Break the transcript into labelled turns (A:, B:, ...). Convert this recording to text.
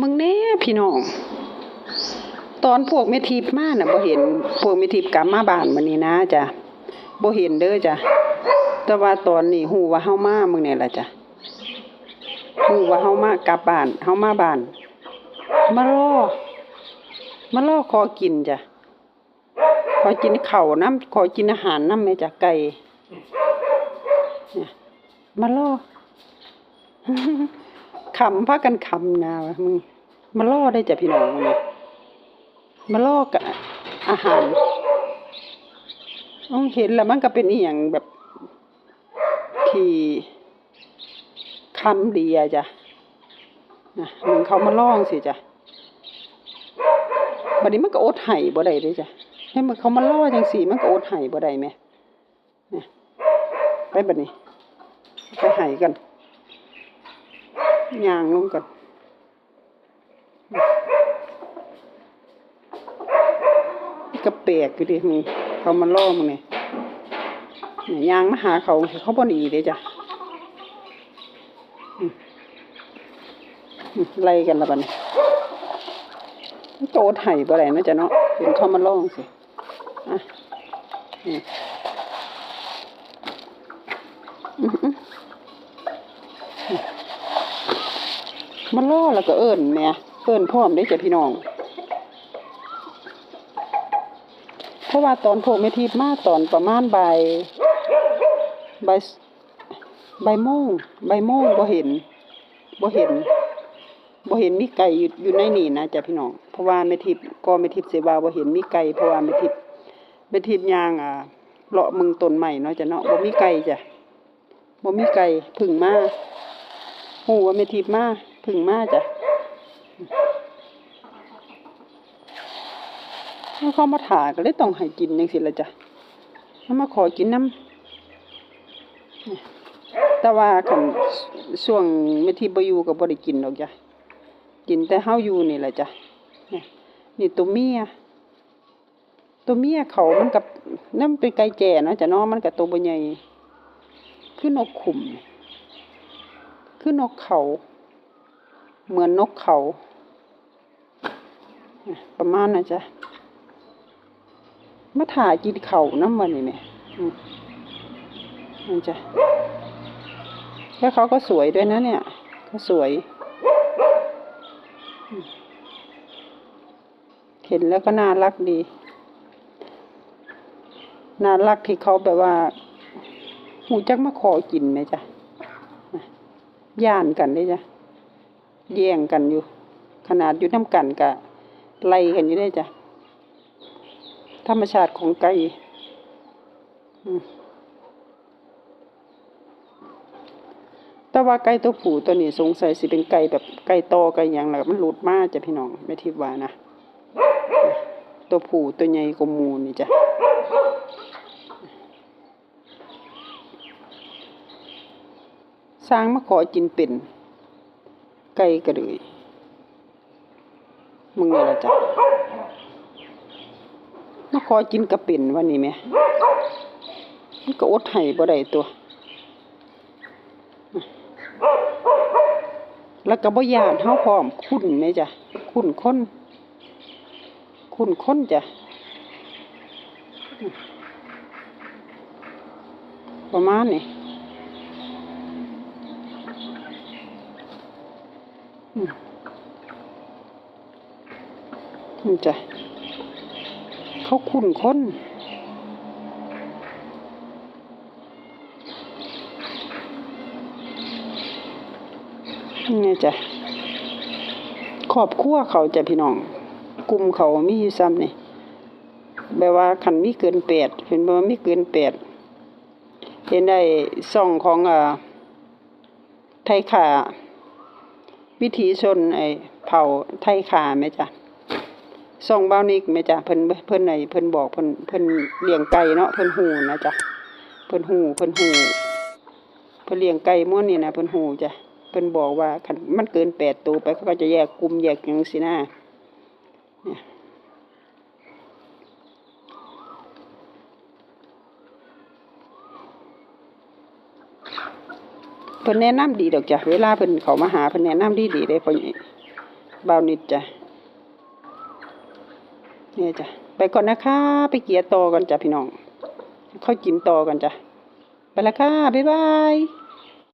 A: มึงแน่พี่น้อง ตอนพวกแม่ทิพย์มาน่ะบ่เห็นพวกแม่ทิพย์กลับมาบ้านมื้อนี้นะจ้ะบ่เห็นเด้อจ้ะแต่ว่าตอนนี้ฮู้ว่าเฮามามื้อนี้ล่ะจ้ะฮู้ว่าเฮามากลับบ้านเฮามาบ้านมารอมารอขอกินจ้ะขอกินเข้าน้ำขอกินอาหารน้ำแม่จ้ะไก่เนี่ยมารอำพากันขำนะมึงมาล่อได้จ้ะพี่น้องมึงเนี่มาล่อกับอาหารอ้องเห็นแล้วมันก็เป็นอีหยังแบบที่คำดีอะจ้ะนะมึงเขามาล่องสิจ้ะบัดนี้มันก็อดไห้บ่ได้เด้จ้ะให้มันเขามาล่อจังสี่มันก็อดไห้บ่ได้แหมเนี่ยไปบัดนี้ ไปไห้กัน ย่างลงกันก็แปลกอยู่ดิมึงเขามาล่อมึงเนี่ยเนี่ยย่างมาหาเขาเขาบ่หนีเด้จ้ะไล่กันละบัดนี้มันโตไห้บ่ได้นะจ๊ะเนาะเห็นเขามาล่องสิอะนี่อืมอืม มันล่อแล้วก็เอิ้นแหม่เอิ้นพร้อมได้จ้ะพี่น้อง เพราะว่าตอนพวกแม่ทิพย์มาตอนประมาณบ่ายบ่ายบ่ายโมงบ่ายโมงบ่เห็นบ่เห็นบ่เห็นมีไก่อยู่ในนี่นะจ้ะพี่น้อง เพราะว่าแม่ทิพก็แม่ทิพเสว่าบ่เห็นมีไก่เพราะว่าแม่ทิพย์แม่ทิพยางอ่าเลาะมึงต้นใหม่เนาะจ้ะเนาะบ่มีไก่จ้ะบ่มีไก่พึ่งมาหูว่าไม่ทิพมา พึ่งมาจ้ะแล้วเขามาถาก็เลยต้องให้กินจังสิละจ้ะเขามาขอกินน้ำแต่ว่าคันช่วงไม่ทิพย์บ่อยู่ก็บ่ได้กินดอกจ้ะกินแต่เฮาอยู่นี่แหละจ้ะนี่ตัวเมียตัวเมียเขามันกับนั่นเป็นไก่แจ่เนาะจ้ะเนาะมันกับตัวบใหญ่คือนกขุมคือนกเขา เหมือนนกเขา ประมาณนะจ๊ะมาถ่ายกินเขาน้ำมันนี่แม่นั่นจ้ะแล้วเขาก็สวยด้วยนะเนี่ยเขาสวย เห็นแล้วก็น่ารักดี น่ารักที่เขาแบบว่าหูจักมาขอกินไหมจ๊ะย่านกันได้จ้ะ แย่งกันอยู่ ขนาดอยู่น้ำกันกะไล่กันอยู่ได้จ้ะ ธรรมชาติของไก่แต่ว่าไก่ตัวผู้ตัวนี้สงสัยสิเป็นไก่แบบไก่โตไก่หยังแหละมันหลุดมาจ้ะพี่น้องไม่ทิพวานะ ตัวผู้ตัวใหญ่กว่ามูนี่จ้ะสร้างมาขอกินเป็น ไก่กระดือยมึงนี่ละจ้ะมาขอยกินกระเป็นวันนี้แหมมันก็อดไห้บ่ได้ตัว แล้วก็บ่ยานเฮาพร้อมคุ้นไหมจ้ะคุ้นค้นคุ้นค้นจ้ะประมาณนี้ อืม นี่จ้ะเขาคุ้นคนนี่จ้ะขอบครัวเขาจ้ะพี่น้อง กลุ่มเขามีอยู่ซ้ำนี่แบบว่าขันมีเกินแปดเห็นบ่ว่ามีเกินแปดเห็นได้ซ่องของอ่าไทยขา วิถีชนไอ้เผ่าไทยขาไหมจ๊ะส่องเบ้านิกไหมจ๊ะเพิ่นเพิ่นไหนเพิ่นบอกเพิ่นเพิ่นเลี้ยงไก่เนาะเพิ่นหูนะจ๊ะเพิ่นหูเพิ่นหูเพิ่นเลี้ยงไก่ม้วนนี่นะเพิ่นหูจ้ะเพิ่นบอกว่ามันเกินแปดตัวไปเขาก็จะแยกกลุ่มแยกหยังสินะเนี่ย เพิ่นแนะนำดีดอกจ้ะเวลาเพิ่นเขามาหาเพิ่นแนะนำดีดีๆเด้พ่อใหญ่บาวนิดจ้ะเนี่ยจ้ะไปก่อนนะคะ ไปเกียร์ต่อกันจ้ะพี่น้อง เข้าจิ้มต่อกันจ้ะไปละค่ะบ๊ายบาย